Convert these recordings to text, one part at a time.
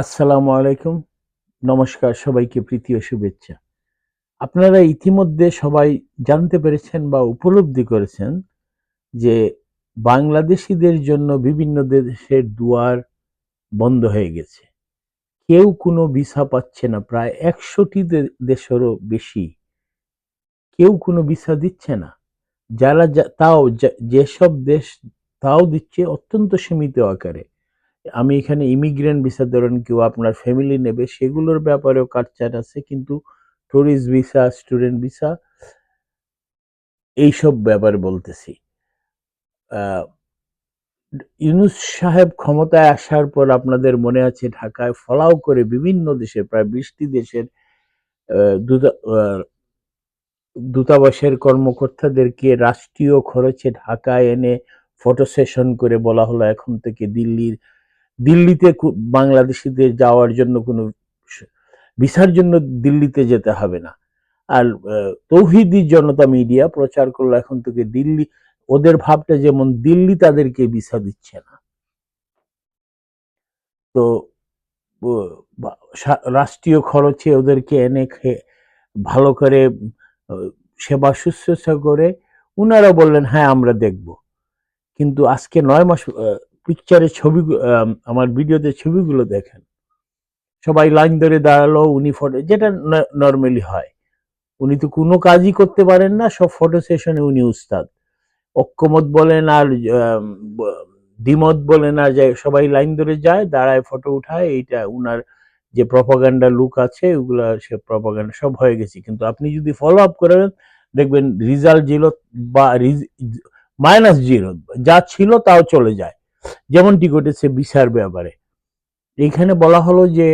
আসসালামু আলাইকুম। নমস্কার, সবাইকে প্রীতি ও শুভেচ্ছা। আপনারা ইতিমধ্যে সবাই জানতে পেরেছেন বা উপলব্ধি করেছেন যে বাংলাদেশিদের জন্য বিভিন্ন দেশের দুয়ার বন্ধ হয়ে গেছে। কেউ কোনো ভিসা পাচ্ছে না, প্রায় একশোটি দেশেরও বেশি। কেউ কোনো ভিসা দিচ্ছে না। যারা তাও যেসব দেশ তাও দিচ্ছে অত্যন্ত সীমিত আকারে। আমি এখানে ইমিগ্রেন্ট ভিসা ধরেন কেউ আপনার ফ্যামিলি নেবে, সেগুলোর ব্যাপারেও কাটচাট আছে, কিন্তু ট্যুরিস্ট ভিসা স্টুডেন্ট ভিসা এইসব ব্যাপারে বলতেছি। ইউনুস সাহেব ক্ষমতায় আসার পর আপনাদের মনে আছে ঢাকায় ফলাও করে বিভিন্ন দেশের প্রায় বিশটি দেশের দূতাবাসের কর্মকর্তাদেরকে রাষ্ট্রীয় খরচে ঢাকায় এনে ফটো সেশন করে বলা হলো, এখন থেকে দিল্লির দিল্লিতে বাংলাদেশিদের যাওয়ার জন্য কোনো ভিসার জন্য দিল্লিতে যেতে হবে না। আর তৌহিদি জনতা মিডিয়া প্রচার করল এখন থেকে দিল্লি, ওদের ভাবটা যেমন দিল্লি তাদেরকে ভিসা দিচ্ছে না। তো রাষ্ট্রীয় খরচে ওদেরকে এনে ভালো করে সেবা শুশ্রূষা করে, উনারা বললেন হ্যাঁ আমরা দেখব। কিন্তু আজকে নয় মাস পিকচারের ছবি আমার ভিডিওতে ছবিগুলো দেখেন। সবাই লাইন ধরে দাঁড়াল, উনি ফটো যেটা নর্মালি হয়। উনি তো কোনো কাজই করতে পারেন না, সব ফটো সেশনে উনি উস্তাদ। অক্ষমত বলেন আর দ্বিমত বলেন আর যায় সবাই লাইন ধরে যায়, দাঁড়ায় ফটো উঠায়, এইটা উনার যে প্রপাগান্ডা লুক আছে, ওগুলা সে প্রপাগান্ডা সব হয়ে গেছে। কিন্তু আপনি যদি ফলো আপ করেন দেখবেন রেজাল্ট জিরো বা মাইনাস জিরো যা ছিল তাও চলে যায়। যেমনটি ঘটেছে বিসার ব্যাপারে। এখানে বলা হলো যে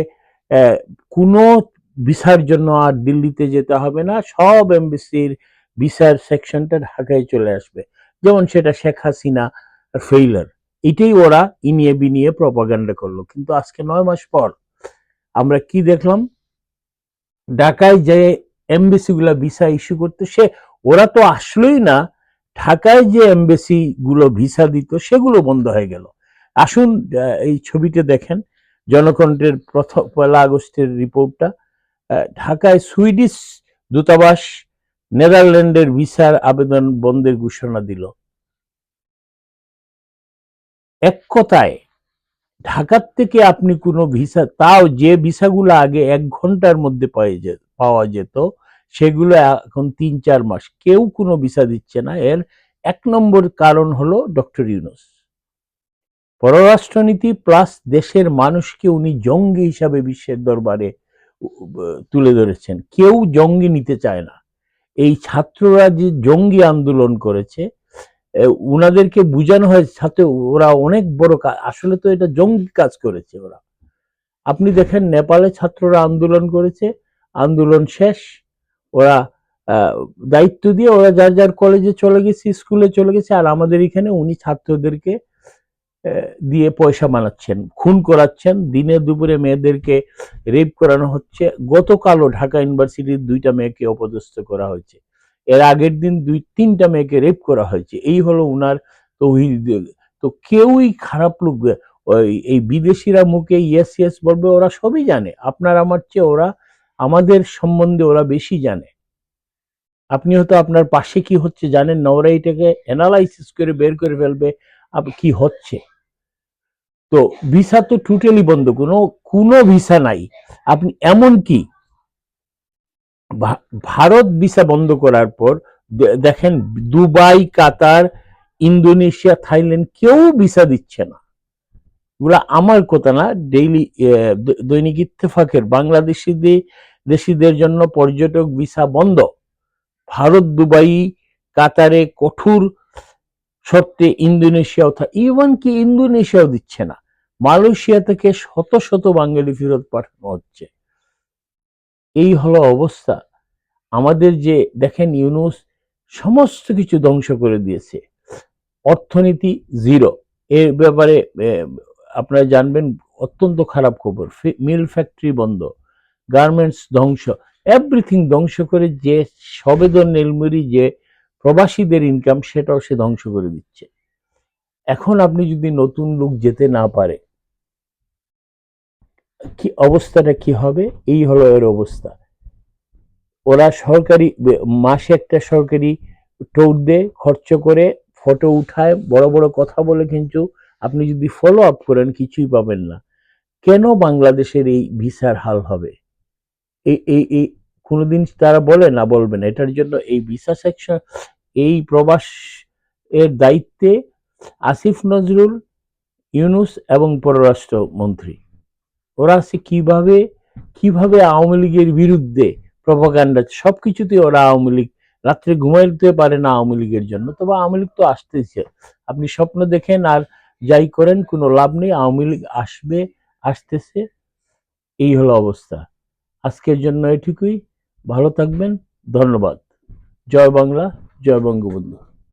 কোনো ভিসার জন্য আর দিল্লিতে যেতে হবে না, সব এমবিসির ভিসার সেকশনটা ঢাকায় চলে আসবে। যেমন সেটা শেখ হাসিনা ফেইলার এটাই ওরা ইনিয়ে বিনিয়ে প্রপাগান্ডা করল। কিন্তু আজকে নয় মাস পর আমরা কি দেখলাম? ঢাকায় যে এমবেসি গুলা ভিসা ইস্যু করতে, সে ওরা তো আসলোই না ঢাকায় যে এমবেসি গুলো ভিসা দিত, সেগুলো বন্ধ হয়ে গেল। আসুন এই ছবিতে দেখেন। জনকণ্ঠের প্রথম, পয়লা আগস্টের রিপোর্টটা। ঢাকায় সুইডিশ দূতাবাস নেদারল্যান্ডের ভিসার আবেদন বন্ধের ঘোষণা দিল। এক কথায়, ঢাকার থেকে আপনি কোনো ভিসা, তাও যে ভিসাগুলো আগে এক ঘণ্টার মধ্যে পাওয়া যেত সেগুলো এখন তিন চার মাস। কেউ কোনো ভিসা দিচ্ছে না। এর এক নম্বর কারণ হলো ডক্টর ইউনুস। পররাষ্ট্রনীতি প্লাস দেশের মানুষকে উনি জঙ্গি হিসাবে বিশ্বের দরবারে তুলে ধরেছেন। কেউ জঙ্গি নিতে চায় না। এই ছাত্ররা যে জঙ্গি আন্দোলন করেছে এ, উনাদেরকে বোঝানো হয় সাথে ওরা অনেক বড় কাজ আসলে তো এটা জঙ্গি কাজ করেছে ওরা। আপনি দেখেন নেপালে ছাত্ররা আন্দোলন করেছে। আন্দোলন শেষ। ওরা দায়িত্ব দিয়ে ওরা যার যার কলেজে চলে গেছে স্কুলে চলে গেছে, আর আমাদের এখানে উনি ছাত্রদেরকে দিয়ে পয়সা মানাচ্ছেন, খুন করাচ্ছেন। দিনে দুপুরে মেয়েদেরকে রেপ করানো হচ্ছে। গতকালও ঢাকা ইউনিভার্সিটির দুইটা মেয়েকে অপদস্থ করা হয়েছে। এর আগের দিন দুই, তিনটা মেয়েকে রেপ করা হয়েছে। এই হলো উনার তৌহিদ। তো কেউই খারাপ লোক এই বিদেশিরা মুখে ইয়েস ইয়েস বলবে, ওরা সবই জানে। আপনার আমার চেয়ে ওরা আমাদের সম্বন্ধে ওরা বেশি জানে। আপনি হয়তো আপনার পাশে কি হচ্ছে জানেন না, ওরা এটাকে অ্যানালাইসিস করে বের করে ফেলবে কি হচ্ছে। তো ভিসা তো টোটালি বন্ধ, কোনো কোনো ভিসা নাই। আপনি এমন কি? ভারত ভিসা বন্ধ করার পর দেখেন দুবাই, কাতার, ইন্দোনেশিয়া, থাইল্যান্ড কেউ ভিসা দিচ্ছে না। এগুলা আমার কথা না ডেইলি দৈনিক ইত্তেফাকের। বাংলাদেশিদের দেশিদের জন্য পর্যটক ভিসা বন্ধ। ভারত, দুবাই, কাতারে কঠোর শর্তে ইন্দোনেশিয়াও ইভেন কি ইন্দোনেশিয়াও দিচ্ছে না। মালয়েশিয়া থেকে শত শত বাঙালি ফেরত পাঠানো হচ্ছে। এই হলো অবস্থা। আমাদের যে, দেখেন ইউনুস সমস্ত কিছু ধ্বংস করে দিয়েছে। অর্থনীতি জিরো এর ব্যাপারে আপনারা জানবেন অত্যন্ত খারাপ খবর। মিল ফ্যাক্টরি বন্ধ, গার্মেন্টস ধ্বংস এভরিথিং ধ্বংস করে যে সবেদন নীলমুড়ি যে প্রবাসীদের ইনকাম সেটাও সে ধ্বংস করে দিচ্ছে। এখন আপনি যদি নতুন লোক যেতে না পারে, কি অবস্থাটা কি হবে? এই হলো এর অবস্থা। ওরা সরকারি মাসে একটা সরকারি টোর দেয়, খরচ করে ফটো উঠায়, বড় বড় কথা বলে কিন্তু আপনি যদি ফলো আপ করেন, কিছুই পাবেন না। কেন বাংলাদেশের এই ভিসার হাল হবে? এই এই এই কোনোদিন তারা বলে না বলবেন এটার জন্য এই ভিসা সেকশন এই প্রবাস এর দায়িত্বে আসিফ নজরুল, ইউনুস এবং পররাষ্ট্র মন্ত্রী ওরা আছে কীভাবে কীভাবে আওয়ামী লীগের বিরুদ্ধে প্রপাগান্ডা সবকিছুতে ওরা আওয়ামী লীগ, রাত্রে ঘুমাইতে পারে না আওয়ামী লীগের জন্য। তবে আওয়ামী লীগ তো আসতেছে। আপনি স্বপ্ন দেখেন আর যাই করেন, কোনো লাভ নেই, আওয়ামী লীগ আসবে, আসতেছে, এই হলো অবস্থা। আজকের জন্য এটুকুই, ভালো থাকবেন, ধন্যবাদ। জয় বাংলা, জয় বঙ্গবন্ধু।